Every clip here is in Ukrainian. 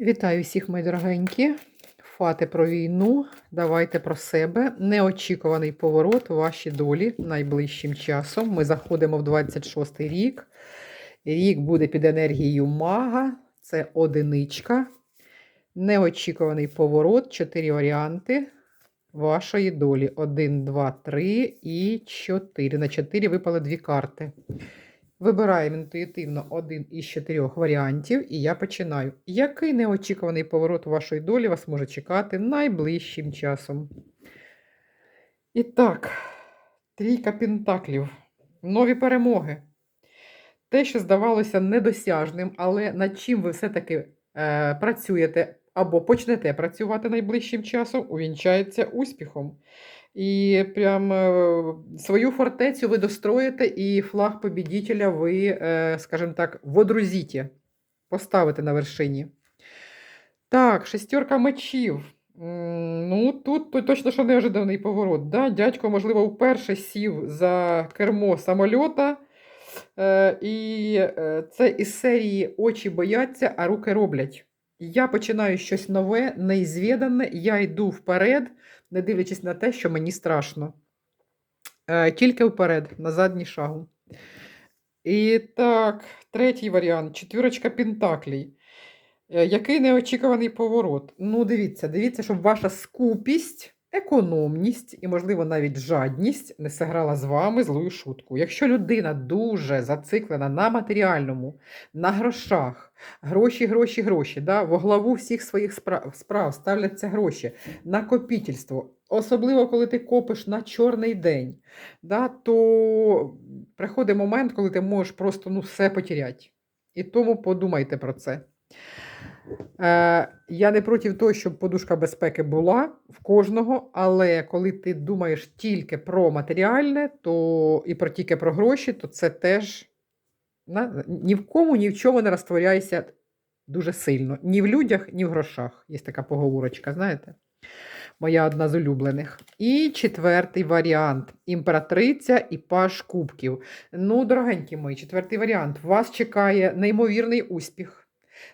Вітаю всіх, мої дорогенькі. Фати про війну. Давайте про себе. Неочікуваний поворот у вашій долі найближчим часом. Ми заходимо в 26-й рік. Рік буде під енергією мага. Це одиничка. Неочікуваний поворот. Чотири варіанти вашої долі. Один, два, три і чотири. На чотири випали дві карти. Вибираємо інтуїтивно один із чотирьох варіантів, і я починаю. Який неочікуваний поворот у вашої долі вас може чекати найближчим часом? І так, трійка пентаклів, нові перемоги. Те, що здавалося недосяжним, але над чим ви все-таки е, працюєте або почнете працювати найближчим часом, увінчається успіхом. І прям е, свою фортецю ви достроїте, і флаг побідітеля ви, е, скажімо так, водрузіте, поставите на вершині. Так, шестерка мечів. Ну, тут, точно що неожиданий поворот. Да? Дядько, можливо, вперше сів за кермо самольота. Е, і це із серії очі бояться, а руки роблять. Я починаю щось нове, неізвідане, я йду вперед, не дивлячись на те, що мені страшно. Е, Тільки вперед, на задній шагу. І так, третій варіант четвірочка пентаклей. Е, Який неочікуваний поворот? Ну, дивіться, дивіться, щоб ваша скупість, економність і, можливо, навіть жадність не сиграла з вами злою шутку. Якщо людина дуже зациклена на матеріальному, на грошах, гроші, гроші, гроші, да, во главу всіх своїх справ, справ ставляться гроші, накопітельство, особливо коли ти копиш на чорний день, да, то приходить момент, коли ти можеш просто ну, все потеряти. І тому подумайте про це. Е, я не проти того, щоб подушка безпеки була в кожного, але коли ти думаєш тільки про матеріальне, то і про тільки про гроші, то це теж ні в кому, ні в чому не розтворяйся дуже сильно. Ні в людях, ні в грошах. Є така поговорочка, знаєте? Моя одна з улюблених. І четвертий варіант: імператриця і паш кубків. Ну, дорогенькі мої, четвертий варіант. Вас чекає неймовірний успіх.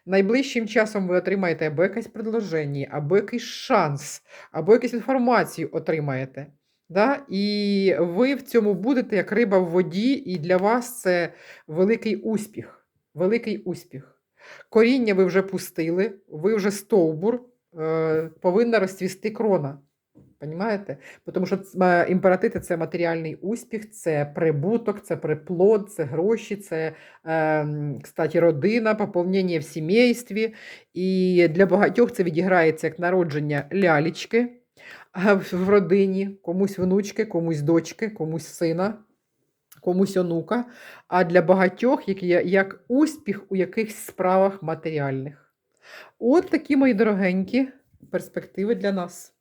Найближчим часом ви отримаєте або якесь предложення, або якийсь шанс, або якусь інформацію отримаєте. Да? І ви в цьому будете як риба в воді, і для вас це великий успіх. Великий успіх. Коріння ви вже пустили, ви вже стовбур, е, повинна розцвісти крона. Понімаєте? Тому що імператити це матеріальний успіх, це прибуток, це приплод, це гроші, це, е, кстати, родина, поповнення в сімействі. І для багатьох це відіграється як народження лялічки в родині, комусь внучки, комусь дочки, комусь сина, комусь онука. А для багатьох як, як успіх у якихось справах матеріальних. От такі мої дорогенькі перспективи для нас.